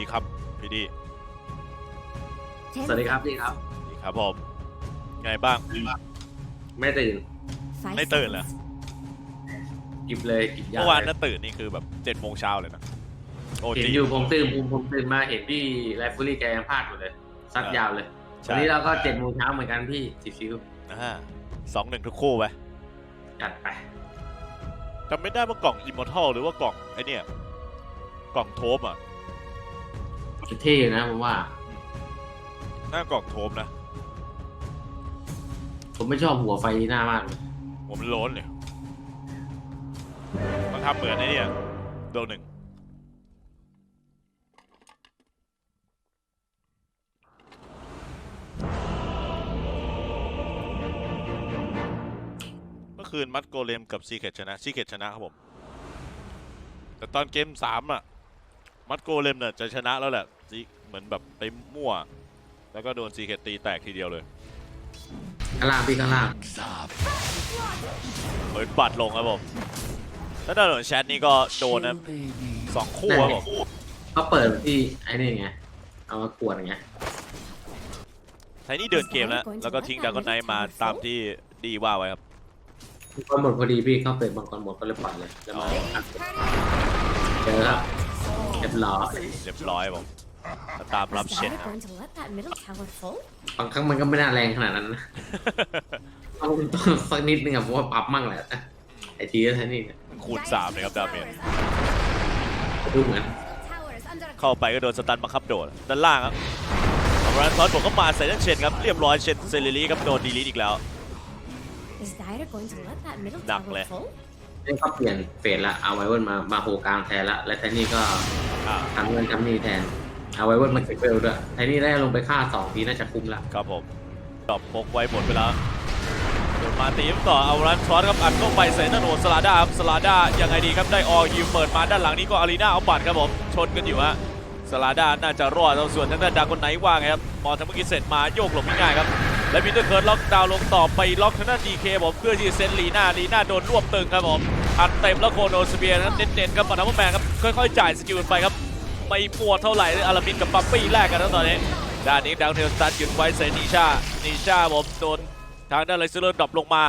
ดีครับพี่ดีสวัสดีครับพี่ครับดีครับผมไงบ้าง ไม่ตื่น ไม่ตื่นเหรอ กิบเลยกิบยาเมื่อวานเลน่ายตื่นนี่คือแบบเจ็ดโมงเช้าเลยนะโอเห็นทีอยู่ผมตื่นผมผมตื่นมาเห็นพี่ไลฟ์ฟูรี่แกยังพลาดหมดเลยซัดยาวเลยใช่วันนี้เราก็เจ็ดโมงเช้าเหมือนกันพี่ชิวอ่าสองหนึ่งทุกคู่ไปๆจัดไปจำไม่ได้ว่ากล่องอิมมอร์ทัลหรือว่ากล่องไอเนี่ย กล่องโทมอะ เท่นะผมว่า หน้ากล่องโทมนะ ผมไม่ชอบหัวไฟหน้ามากเลยผมมันโล้นเนี่ยมันทำเหมือนไอเนี่ยโดนหนึ่งเมื่อคืนมัดโกเลมกับซีเคตชนะซีเคตชนะครับผม แต่ตอนเกมสามอะ มัดโกเลมเนี่ยจะชนะแล้วแหละซีเหมือนแบบไปมั่ว แล้วก็โดนซีเคตตีแตกทีเดียวเลยข้างล่างพี่ข้างล่างเปิดบัตรลงครับผมแล้วด้านหลังแชทนี่ก็โดนนะสองคู่ครับผมเขาเปิดที่ไอ้นี่ไง เอามาขวดไงไทนี่เดินเกมแล้ว แล้วก็ทิ้งดากอนไนท์มาตามที่ดีว่าไว้ครับก็หมดพอดีพี่เข้าเปิดบางกรหมดก็เลยปล่อยเลยแล้วมาเจอครับเรีย บร้อยเรียบร้อยครับผมแล้วตามรับเช็ด Is นะ Dyer going to let that middle tower fall? บางครั้งมันก็ไม่น่าแรงขนาดนั้นนะต้องต้องสักนิดนึงอะเพราะว่าปรับมั่งแหละไอทีก็แค่นี้เนี่ยคูณสามเลยครับ ดาเมจ ดูเหมือน Tower is under เข้าไปก็โดนสตันบังคับโดด ด้านล่างครับเอารันทอนผมก็มาใส่ด้านเชนครับ เรียบร้อยเชนเซเลรีครับโดนดีลีทอีกแล้ว Is Dyer going to let that middle Nặng tower lẹ. fall? นี่ก็เปลี่ยนเฟสละเอาไวเวิร์นมามาโฮกลางแทนละและแทนนี่ก็ อ่าทำเงินทำนี่แทน เอาไวเวิร์นมาเก็บเวลด้วยแทนนี่ได้ลงไปฆ่าสองทีน่าจะคุ้มละครับผมตอบพกไว้หมดเวลาโดนมาตีมต่อเอารันทอนครับอัดเข้าไปใส่หน้าโหนสลาด้าครับสลาด้ายังไงดีครับได้ออยิวเปิดมาด้านหลังนี้ก็อารีนาเอาบัตรครับผมชนกันอยู่ฮะสลาด้าน่าจะรอดเอาส่วนทางด้านดากอนไนท์ว่าไงครับมองทางเมื่อกี้เสร็จมาโยกหลบง่ายๆครับและมิเตอร์เคิร์ดล็อกดาวน์ลงต่อไปล็อกทางด้านดีเคผมเพื่อที่จะเซนลีน่าลีน่าโดนรวบตึงครับผม อัดเต็มแล้วโคโนสเปียร์นั้นเน้นๆครับมาทำแมนครับค่อยๆจ่ายสกิลไปครับไม่ปวดเท่าไหร่เลยอารามินกับปั๊ปปี้แลกกันแล้วตอนนี้ด้านนี้ดาวเทลสตันหยุดไว้ใส่นิชานิชาผมโดนทางด้านไลเซอร์ดรอปลงมา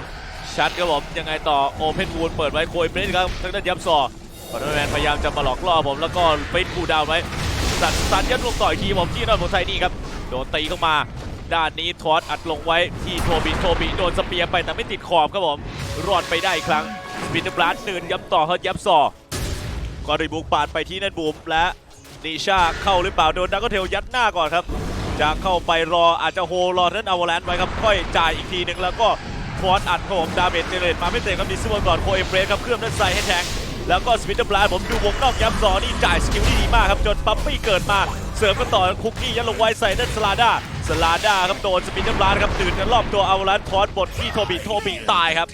ชัดครับผมยังไงต่อโอเพนวูดเปิดไว้โคยเบรสครับทางด้านยับซอคอนเทนแมนพยายามจะมาหลอกล่อผมแล้วก็เฟสคูดาวไว้สัตว์สันยัดลงต่อยทีผมที่นอนของไทนี่ครับโดนตีเข้ามาด้านนี้ทอสอัดลงไว้ที่โทบิโทบิโดนสเปียร์ไปแต่ไม่ติดขอบครับผมรอดไปได้อีกครั้ง สปินเตอร์บลัสเดินย้ำต่อเขายับซอกอริบุกปาดไปที่เนนบูมและนิชาเข้าหรือเปล่าโดนดักก็เทลยัดหน้าก่อนครับ จะเข้าไปรออาจจะโฮรอนั้นอวอลแลนไว้ครับค่อยจ่ายอีกทีหนึ่งแล้วก็ฟอนอัดครับผมดาเมจเจเนตมาไม่เตะครับดิสวก่อนโคเอเบรสครับเครื่องด้านซ้ายให้แทงแล้วก็สปินเตอร์บลาผมดูวงนอกย้ำสอนี่จ่ายสกิลที่ดีมากครับจนปั๊ปปี้เกิดมา เสริมกันต่อคุกกี้ยัดลงไว้ใส่ด้านสลาด้าสลาด้าครับโดนสปินเตอร์บลาครับตื่นกันรอบตัวอวอลแลนทอนบทที่โทบีโทบีตายครับ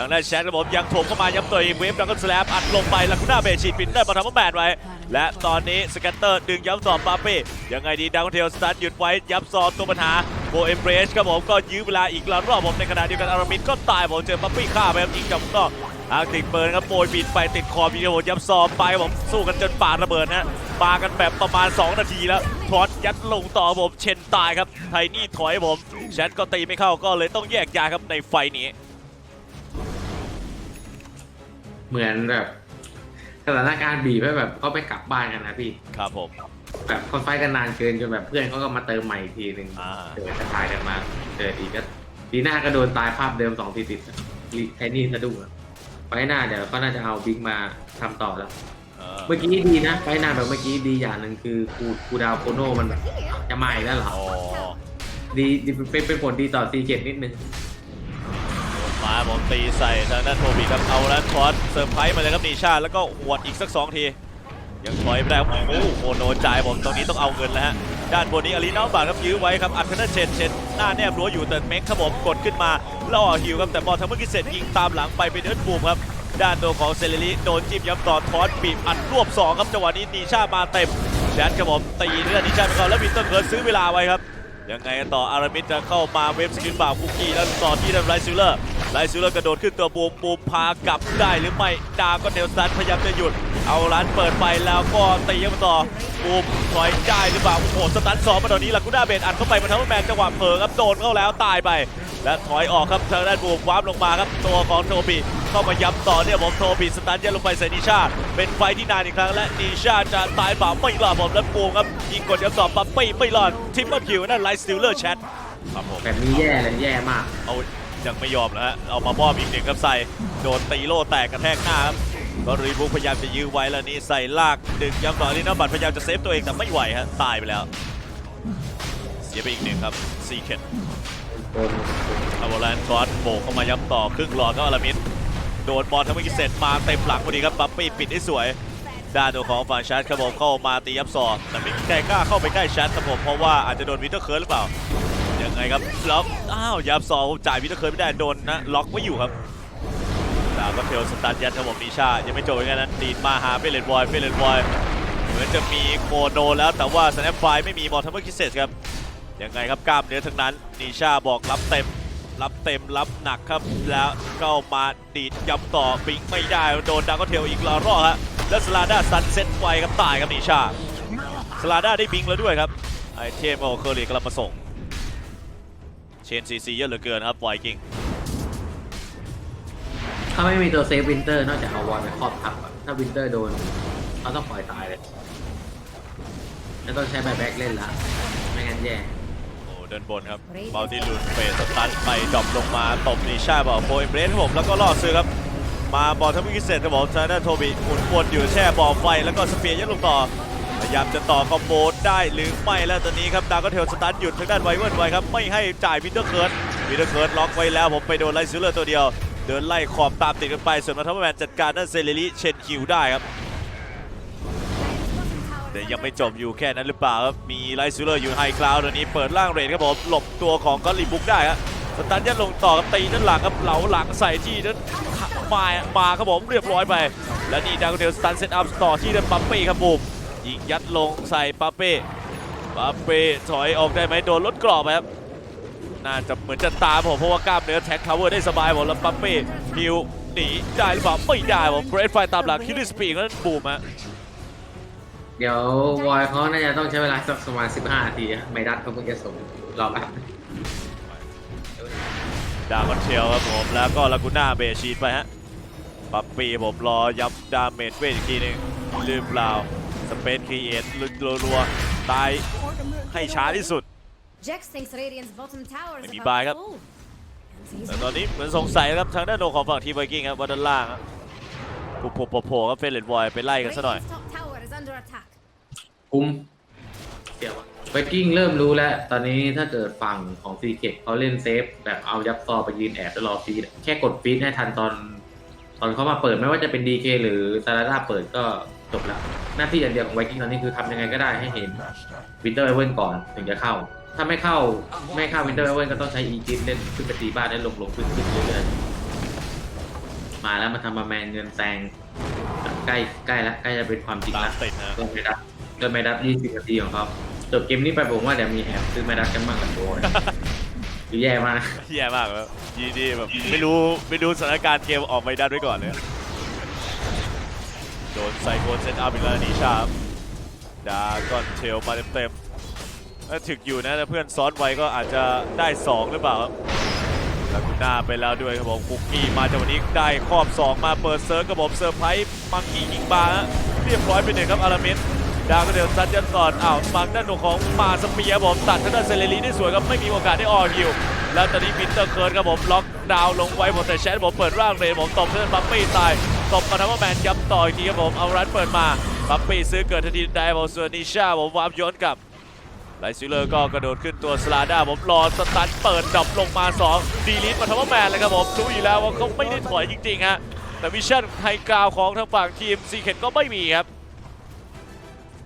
ทางด้านแชทครับผมยังโถมเข้ามาย้ำตัวเองเวฟดังก็สแลปอัดลงไปลาคูน่าเบชีปินได้มาทำมาแบนไว้ และตอนนี้สแกตเตอร์ดึงย้ำต่อปาเป้ยังไงดีดังเทลสตาร์ทหยุดไว้ย้ำซอบตัวปัญหาโบเอมเบรสครับผมก็ยื้อเวลาอีกแล้วรอบผมในขณะเดียวกันอารามินก็ตายผมเจอปั๊ปปี้ฆ่าไปครับยิงกับก็อาร์ติกเบิร์นครับโปรยบินไปติดคอพีเดียวย้ำซอไปผมสู้กันจนปาดระเบิดนะปากันแบบประมาณ 2 นาทีแล้วทอดยัดลงต่อผมเชนตายครับไทนี่ถอยผมแชทก็ตีไม่เข้าก็เลยต้องแยกย้ายครับในไฟนี้ เหมือนแบบสถานการณ์บีบให้แบบเขาไปกลับบ้านกันนะพี่ครับผมแบบเขาไฟท์กันนานเกินจนแบบเพื่อนเขาก็มาเติมใหม่อีกทีหนึ่งอ่าเกิดจะตายกันมาเกิดอีกก็ดีหน้าก็โดนตายภาพเดิมสองทีติดลิไอ้นี่สะดุ้งอะไฟท์หน้าเดี๋ยวก็น่าจะเอาบิ๊กมาทำต่อแล้ว เออเมื่อกี้ดีนะไฟท์หน้าแบบเมื่อกี้ดีอย่างหนึ่งคือคูคูดาวโคโนมันแบบจะมาอีกแล้วเหรอ อ๋อดีดีเป็นเป็นผลดีต่อซีเกตนิดนึง มาผมตีใส่ทางด้านโทบีครับเอาแล้วคอสเซอร์ไพรส์มาเลยครับนีชาแล้วก็หวดอีกสักสองที ยังถอยไม่ได้ครับโอ้โหโนจ่ายผมตรงนี้ต้องเอาเงินแล้วฮะด้านบนนี้อารีนาบาทครับยื้อไว้ครับอัคนาเชนเชนหน้าแนบรั้วอยู่แต่เม็กครับผมกดขึ้นมาล่อฮิวครับแต่บอลทางเมื่อกี้เสร็จยิงตามหลังไปเป็นเอิร์ธบูมครับด้านตัวของเซเลรีโดนจิ้มย้ำต่อทอสบีบอัดรวบสองครับจังหวะนี้นีชามาเต็มแชทครับผมตีเลือดนีชาไปก่อนแล้ววินเตอร์เกิร์ดซื้อเวลาไว้ครับยังไงต่ออารามิดจะเข้ามาเวฟสกิลบ่าวคุกกี้แล้วต่อที่ดันไรซิลเลอร์ ไลซิลเลอร์กระโดดขึ้นตัวบูมบูมพากลับได้หรือไม่ดาก็เดลซันพยายามจะหยุด เอาร้านเปิดไปแล้วก็ตีกันมาต่อบูมถอยได้หรือเปล่าโอ้โหสตันสองมาตอนนี้ลากูน่าเบนอัดเข้าไปมาทั้งแมนจังหวะเผลอครับโดนเข้าแล้วตายไป และถอยออกครับทางด้านบูมวาร์ปลงมาครับตัวของโทบีเข้ามาย้ำต่อเนี่ยผมโทบีสตันยันลงไปใส่นิชาเป็นไฟที่นานอีกครั้งและนิชาจะตายเปล่าไม่รอดผมและบูมครับยิงกดย้ำสอบปั๊บปี้ไม่รอดทิปเปิลคิวนั่นไลท์สติลเลอร์แชทแบบนี้แย่เลยแย่มากเอา ยังไม่ยอมนะฮะเอามามอบอีกหนึ่งครับใส่โดนตีโล่แตกกระแทกหน้าครับก็รีบุกพยายามจะยื้อไว้แล้วนี่ใส่ลากดึงย้ำต่อลีนาบัตรพยายามจะเซฟตัวเองแต่ไม่ไหวฮะตายไปแล้ว เสียไปอีกหนึ่งครับซีเคนอาวอลนคอสโบกเข้ามาย้ำต่อครึ่งหลอดก็อารามิดโดนบอลทั้งเมื่อกี้เสร็จมาเต็มหลังพอดีครับบัฟปี้ปิดได้สวยด้านตัวของฝั่งชาร์จครับผมเข้ามาตียับซอแต่ไม่มีใครกล้าเข้าไปใกล้ชาร์จครับผมเพราะว่าอาจจะโดนวิเตอร์เคิร์หรือเปล่า ไงครับแล้วอ้าวยับซอจ่ายวิเตอร์เคิร์ไม่ได้โดนนะล็อกไว้อยู่ครับดาวก็เทลสตาร์ทยัดครับมนิชายังไม่จบเหมือนกันนั้นดีดมาหาเฟรนบอยเฟรนบอยเหมือนจะมีโคโนแล้วแต่ว่าสแนปไฟไม่มีมอลทัมเบอร์คิเซสครับยังไงครับกล้ามเนื้อทั้งนั้นนิชาบอกรับเต็มรับเต็มรับหนักครับแล้วเข้ามาดีดย้ำต่อปิงไม่ได้โดนดาวก็เทลอีกละรอบฮะแล้วสลาด้าซันเซ็ตไวครับตายครับนิชาสลาด้าได้บิงแล้วด้วยครับไอเทมโองเคอรีกำลังมาส่ง ชนซีซีเยอะเหลือเกินครับไวกิ้งถ้าไม่มีตัวเซฟวินเตอร์นอกจากเอาวอลไปครอบทับอะถ้าวินเตอร์โดนเขาต้องปล่อยตายเลยแล้วต้องใช้แบแบ็กเล่นละไม่งั้นแย่โอ้เดินบนครับบาลติลูนเฟสสตันไปดรอปลงมาตบนิชาบอกโบยเบรสครับผมแล้วก็ล่อซื้อครับ มาบอลทั้งวิกฤตเสร็จครับผมทางด้านโทบีหมุนวนอยู่แช่บอลไฟแล้วก็สเปียร์ยัดลงต่อ พยายามจะต่อคอมโบได้หรือไม่แล้วตอนนี้ครับดาวก็เทลสตาร์ทหยุดทางด้านไวเวิร์นไว้ครับไม่ให้จ่ายวินเตอร์เคิร์ดวินเตอร์เคิร์ดล็อกไว้แล้วผมไปโดนไลซิลเลอร์ตัวเดียว เดินไล่ขอบตามติดกันไป ส่วนมาทัพแมนจัดการด้านเซเลริเชนคิวได้ครับแต่ยังไม่จบอยู่แค่นั้นหรือเปล่าครับ มีไลท์ซิลเลอร์อยู่ไฮคลาวด์ตอนนี้เปิดล่างเรนครับผมหลบตัวของกอลลีบุกได้ครับสตันยัดลงต่อกับตีด้านหลังครับเหลาหลังใส่ที่ด้านมามาครับผมเรียบร้อยไป และนี่ดาวเทลสตันเซตอัพต่อที่ด้านปั๊ปปี้ครับบุม ยิงยัดลงใส่ปั๊ปปี้ปั๊ปปี้ถอยออกได้ไหมโดนลดกรอบไปครับน่าจะเหมือนจะตามผมเพราะว่ากล้ามเนื้อแท็กทาวเวอร์ได้สบายหมดแล้วปั๊ปปี้ฮิวหนีได้หรือเปล่าไม่ได้ผมเกรดไฟตามหลังคิลลิสปีกนั้นบูมฮะเดี๋ยววอยเขาน่าจะต้องใช้เวลาสักประมาณ15นาทีอะไม่ดัดเขาเพิ่งจะส่งรอแป๊บดาวคอนเทลครับผมแล้วก็ลากูน่าเบชีดไปฮะปัปปี้ผมรอย้ำดาเมจเวทอีกทีหนึงหรือเปล่า สเปซครีเอทรัวๆตายให้ช้าที่สุด Jax thinks Radiant's bottom tower is Maybe about buy to up. fall. And he's แต่ตอนนี้เหมือนสงสัยนะครับทางด้านโนของฝั่งทีมไวกิ้งครับว่าด้านล่างครับกูโผล่โผล่ครับเฟรนเลนบอยไปไล่กันซะหน่อย Radiant's top tower is under attack. คุ้มเดี๋ยวไวกิ้งเริ่มรู้แล้ว ตอนนี้ถ้าเกิดฝั่งของซีเคเขาเล่นเซฟ แบบเอายับซอไปยืนแอบแล้วรอฟีดอะแค่กดฟีดให้ทันตอน ตอนเขามาเปิดไม่ว่าจะเป็นดีเคหรือซาราดาเปิดก็ จบแล้ว หน้าที่อย่างเดียวของไวกิ้งตอนนี้คือทำยังไงก็ได้ให้เห็นวินเตอร์เอเวนก่อนถึงจะเข้า ถ้าไม่เข้าไม่เข้าวินเตอร์เอเวนก็ต้องใช้อีจินเล่นขึ้นไปตีบ้านได้ลงลงขึ้นขึ้นเรื่อยๆมาแล้วมาทำมาแมนเงินแซงใกล้ใกล้แล้วใกล้จะเป็นความจริงตามแล้วติดนะเริ่มไม่ดับเริ่มไม่ดับ20นาทีของเขาจบเกมนี้ไปผมว่าเดี๋ยวมีแอบซื้อไม่ดับกันบ้างกับโดนคือแย่มากแย่มากแล้วยีดีแบบไม่รู้ไม่รู้สถานการณ์เกมออกไม่ได้ด้วยก่อนเลยโด นไซโคนเซตอัพอีกแล้วนิชาบดาก้อนเทลมาเต็มๆถ้าถึกอยู่นะแต่เพื่อนซ้อนไว้ก็อาจจะได้ 2 หรือเปล่าครับลากูน่าไปแล้วด้วยครับผมคุกกี้มาจากวันนี้ได้ครอบ 2 มาเปิดเซิร์ฟกับผมเซอร์ไพรส์มังกี้ยิงบาร์เรียบร้อยไปหนึ่งครับอารามินดาวก็เดี๋ยวซัดยันก่อนอ้าวฝั่งด้านหนูของมาสเปียผมตัดทางด้านเซเลรีได้สวยครับไม่มีโอกาสได้ออกิวแล้วตอนนี้มินเตอร์เคิร์ดครับผมล็อกดาวน์ลงไว้ผมแต่แชทผมเปิดร่างเลยผมตบเพื่อนบัฟฟี่ตาย ตบมาทำว่าแมนย้ำต่ออีกทีครับผม เอารันเปิดมาบัฟฟี่ซื้อเกิดทันทีได้ผมส่วนนิชาผมวาร์ปย้อนกลับไลซิเลอร์ก็กระโดดขึ้นตัวสลาด้าผมรอสตันเปิดดรอปลงมา 2 ดีลิทมาทำว่าแมนเลยครับผมรู้อยู่แล้วว่าเขาไม่ได้ถอยจริงๆฮะแต่วิชั่นไฮกราวของทางฝั่งทีมซีเคนก็ไม่มีครับ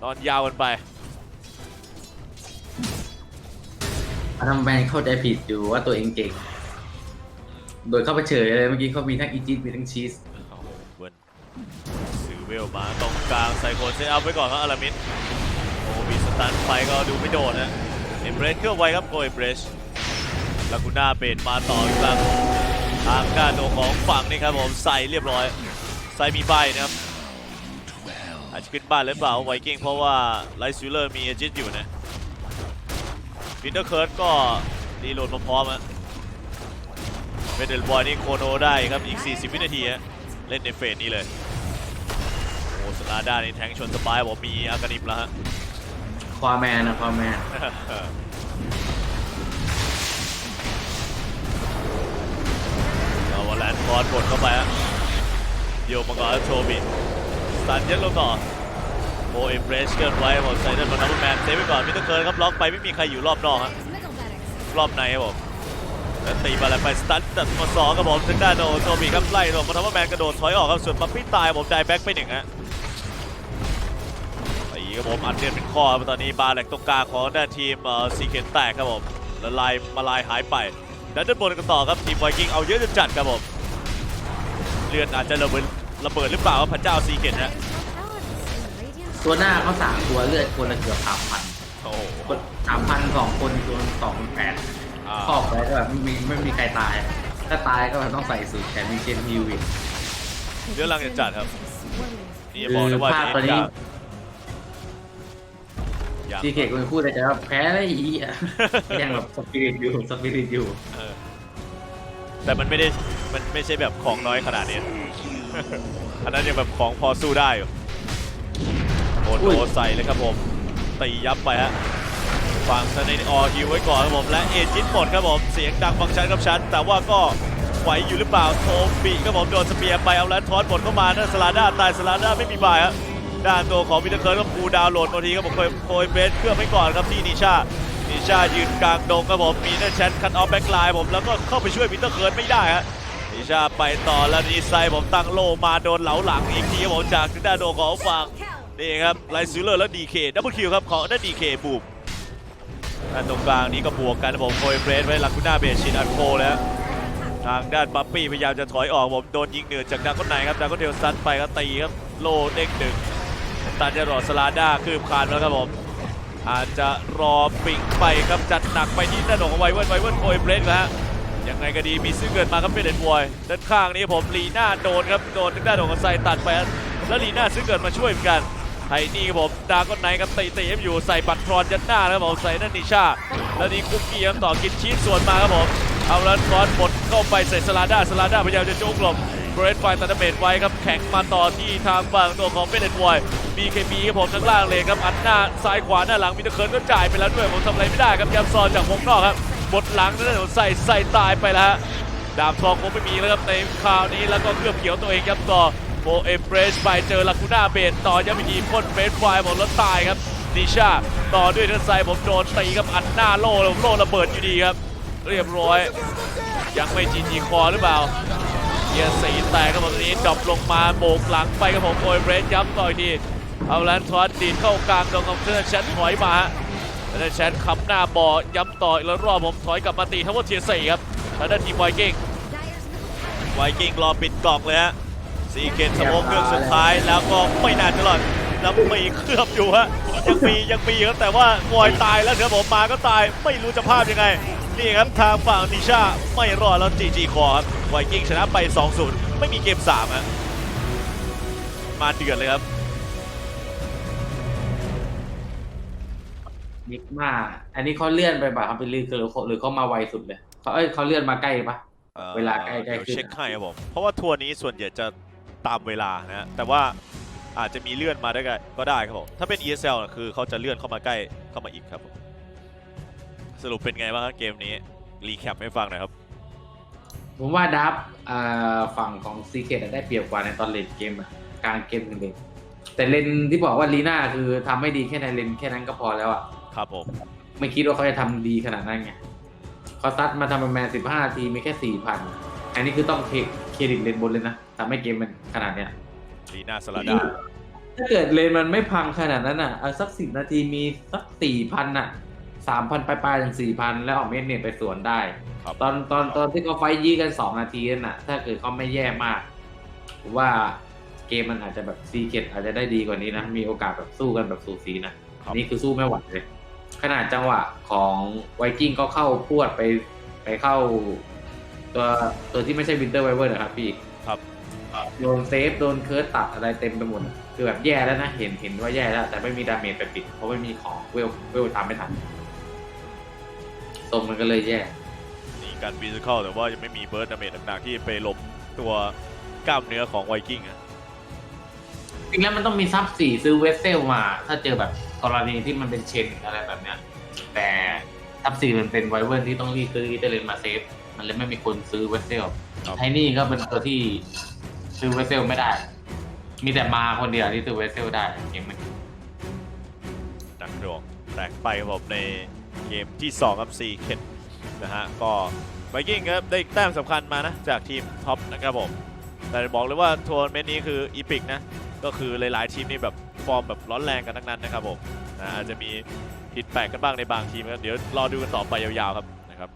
นอนยาวกันไปทำแมนเข้าใจผิดอยู่ว่าตัวเองเก่ง โดยเข้าไปเฉยเลยเมื่อกี้เขามีทั้งอีจิปมีทั้งชีส เวลมาตรงกลางใส่โคนเซตอัพไว้ก่อนครับอารามินโอ้มีสตันไปก็ดูไม่โดนนะเอ็มเบรสเครื่องไว้ครับโกเอ็มเบรสลากูน่าเบนมาต่ออีกครั้งทางด้านของฝั่งนี่ครับผมใส่เรียบร้อยใส่มีใบนะครับอาจจะขึ้นบ้านหรือเปล่าไวกิ้งเพราะว่าไลท์ซิลเลอร์มีเอจิตอยู่นะวินเทอร์เคิร์ดก็รีโหลดมาพร้อมอะเวเดลบอยนี่โคโนได้ครับอีก 40 วินาทีฮะเล่นในเฟสนี้เลย สลาด้านี่แทงชนสบายบอกมีอากานิมแล้วฮะคอแมนนะคอแมนเอาวอลแลนด์บอลกดเข้าไปฮะโยมังกรโชบิสตันเย็นลงต่อโอเอ็มเบรสเกินไว้บอกไซเดนมานับแมนเซฟไปก่อนมิสเตอร์เคิร์นครับล็อกไปไม่มีใครอยู่รอบนอกฮะ There's middle barracks. รอบในครับผมแล้วตีมาแล้วไปสตันตัดมาสองครับผมถึงด้านโดนโจบีครับไล่โดนมาทำว่าแมนกระโดดถอยออกครับส่วนปั๊ปปี้ตายผมได้แบ็คไปหนึ่งฮะตี ครับผมอัดเดือนเป็นข้อครับตอนนี้บาแหลกตรงกลางของด้านทีมซีเคนแตกครับผมแล้วลายมาลายหายไปแล้วด้านบนกันต่อครับทีมไวกิ้งเอาเยอะจนจัดครับผมเลือดอาจจะระเบิดระเบิดหรือเปล่าครับพระเจ้าซีเคนฮะ There's no balance in the radiant. ตัวหน้าเขาสามตัวเลือดคนละเกือบสามพันโอ้โหสามพันสองคนตัวสองแปดอ่าครอบไปก็แบบไม่มีไม่มีใครตาย ถ้าตายก็แบบต้องใส่สูตรแถมมีเกมฮิวอีกเรื่องรังจะจัดครับ Swirling. นี่อย่าบอกนะว่าคือภาพตอนนี้ ยังซีเคกมันพูดได้แต่ว่าแพ้ได้อีอะยังแบบสปิริตอยู่สปิริตอยู่เออแต่มันไม่ได้มันไม่ใช่แบบของน้อยขนาดนี้ อันนั้นยังแบบของพอสู้ได้อยู่โอนโหใส่เลยครับผมตียับไปฮะฝั่งสเนออฮิวไว้ก่อนครับผมและเอจิตหมดครับผมเสียงดังฟังชันครับชันแต่ว่าก็ไหวอยู่หรือเปล่าโทบีครับผมโดนสเปียร์ไปเอาแล้วทอนหมดเข้ามานั่นสลาด้าตายสลาด้าไม่มีบายฮะ ด้านตัวของมิเตอร์เคิร์ก็ปูดาวโหลดบางทีครับผมโคยโคยเบสเครื่องไว้ก่อนครับที่นิชานิชายืนกลางดงครับผมมีนั่นแชนคันออฟแบ็กไลน์ผมแล้วก็เข้าไปช่วยมิเตอร์เคิร์ไม่ได้ฮะนิชาไปต่อแล้วดีไซผมตั้งโลมาโดนเหลาหลังอีกทีครับผมจากด้านโดของฝั่งนี่ครับไลซิลเลอร์แล้วดีเคดับเบิลคิวครับของด้านดีเคบูมด้านตรงกลางนี้ก็บวกกันผมโคยเบสไว้ลักกุน่าเบชินอันโคแล้วทางด้านปั๊ปปี้พยายามจะถอยออกผมโดนยิงเหนือจากดากอนไหนครับดากอนเทลซัดไปก็ตีครับโลเด้งดึง ตันจะรอสลาด้าคืบคานแล้วครับผมอาจจะรอปิงไปครับจัดหนักไปที่ด้านของไวเวิร์นไวเวิร์นโคยเบรสนะฮะยังไงก็ดีมีซื้อเกินมาครับเป็นเดนบอยด้านข้างนี้ผมลีน่าโดนครับโดนทางด้านของไซตัดไปแล้วลีน่าซื้อเกินมาช่วยเหมือนกันไทนี่ครับผมดาก็ไนครับตีตีครับอยู่ใส่บัตรทรอนยันหน้านะครับผมใส่นั่นนิชา แล้วนี่คุกกี้ครับต่อกินชีสส่วนมาครับผมเอาแล้วทรอนหมดเข้าไปใส่สลาด้าสลาด้าพยายามจะโจกหลบ เบรดไฟตันเมตไว้ครับแข็งมาต่อที่ทางฝั่งตัวของเบนเดนวอยบีเคบีครับผมทั้งล่างเลยครับอัดหน้าซ้ายขวาหน้าหลังมิเตอร์เคิร์นก็จ่ายไปแล้วด้วยผมทำอะไรไม่ได้ครับยามซอนจากวงนอกครับหมดหลังนั่นใส่ใส่ตายไปแล้วฮะดาบทองคงไม่มีแล้วครับในคราวนี้แล้วก็เคลือบเขียวตัวเองครับต่อโบเอมเบรสไปเจอลาคูน่าเบนต่อยังไม่ดีพ่นเบสไฟหมแล้วตายครับดิชาต่อด้วยเทนไซผมโดนตีครับอัดหน้าโล่โล่ระเบิดอยู่ดีครับ เรียบร้อย ยังไม่จีจีคอหรือเปล่า เกียร์สีแตกครับผมตอนนี้ดรอปลงมาโบกหลังไปครับผมโอเบรสย้ำต่ออีกทีเอาแลนทอสดีดเข้ากลางตรงของเทอร์ชันถอยมาฮะเทอร์ชันขับหน้าบ่อย้ำต่ออีกแล้วรอบผมถอยกลับมาตีทั้งหมดเทียร์สี่ครับทางด้านทีมไวกิ้งไวกิ้งรอปิดกล่องเลยฮะซีเกตสโมกเครื่องสุดท้ายแล้วก็ไม่นานจะรอดแล้วมีเคลือบอยู่ฮะยังมียังมีครับแต่ว่าวอยตายแล้วครับผมมาก็ตายไม่รู้จะภาพยังไง นี่ครับทางฝั่งนิชาไม่รอดแล้วจีจีคอครับไวกิ้งชนะไป 2-0 ไม่มีเกม3ฮะมาเดือดเลยครับนิกมา อันนี้เขาเลื่อนไปป่ะเขาเป็นลือหรือเขาหรือเขามาไวสุดเลยเขาเอ้ยเขาเลื่อนมาใกล้ปะอ่อเวลาใกล้ๆเดี๋ยวขึ้นเช็คให้ครับผมเพราะว่าทัวร์นี้ส่วนใหญ่จะตามเวลานะฮะแต่ว่าอาจจะมีเลื่อนมาได้ก็ก็ได้ครับผมถ้าเป็น ESL น่ะคือเขาจะเลื่อนเข้ามาใกล้เข้ามาอีกครับผม สรุปเป็นไงบ้างครับเกมนี้ รีแคปให้ฟังหน่อยครับ ผมว่าดับอ่าฝั่งของซีเคทได้เปรียบกว่าในตอนเลนเกมอะกลางเกมถึงเลนแต่เลนที่บอกว่าลีน่าคือทำให้ดีแค่ในเลนแค่นั้นก็พอแล้วอะครับผม ไม่คิดว่าเขาจะทำดีขนาดนั้นไงเขาซัดมาทำประมาณสิบห้าทีมีแค่สี่พันอันนี้คือต้องเคเครดิตเลนบนเลยนะทำให้เกมมันขนาดเนี้ย ลีน่าสลาดา ถ้าเกิดเลนมันไม่พังขนาดนั้นอะเอาสักสิบนาทีมีสักสี่พันอะ สามพันปลายๆถึงสี่พันแล้วออกเมนเนตไปสวนได้ ครับ ตอนตอนตอนที่เขาไฟท์ยื้อกันสองนาทีนั่นน่ะ ถ้าเกิดเขาไม่แย่มากผมว่าเกมมันอาจจะแบบซีเกตอาจจะได้ดีกว่านี้นะ มีโอกาสแบบสู้กันแบบสูสีนะ ครับ นี่คือสู้ไม่ไหวเลย ขนาดจังหวะของไวกิ้งก็เข้าพวดไปไปเข้า ตัวตัวที่ไม่ใช่วินเตอร์ไวเวอร์นะครับพี่ ครับ โดนเซฟ โดนเคิร์ดตัดอะไรเต็มไปหมดคือแบบแย่แล้วนะ เห็นเห็นว่าแย่แล้ว แต่ไม่มีดาเมจไปปิด เพราะไม่มีของเวลเวลทำไม่ทันต รงมันก็เลยแย่นี่การฟิสิกอลแต่ว่ายังไม่มีเบิร์ดดาเมจหนักๆที่ไปล้มตัวกล้ามเนื้อของไวกิ้งอะจริงแล้วมันต้องมีซับสี่ซื้อเวสเซลมา ถ้าเจอแบบกรณีที่มันเป็นเชนอะไรแบบเนี้ยแต่ซับสี่มันเป็นไวเวอร์ที่ต้องรีบซื้ออิตาเลนมาเซฟ มันเลยไม่มีคนซื้อเวสเซลครับไทนี่ก็เป็นตัวที่ซื้อเวสเซลไม่ได้ มีแต่มาคนเดียวที่ซื้อเวสเซลได้เกมมันนักดวงแตกไปครับผมใน เกมที่ 2 ครับซีเคนนะฮะ ก็ไวกิ้งครับได้แต้มสำคัญมานะ จากทีมท็อปนะครับผม แต่บอกเลยว่าทัวร์เมนต์นี้คืออีพิกนะ ก็คือหลายๆทีมนี่แบบฟอร์มแบบร้อนแรงกันทั้งนั้นนะครับผมนะอาจจะมีผิดแปลกกันบ้างในบางทีมครับ เดี๋ยวรอดูกันต่อไปยาวๆครับนะครับ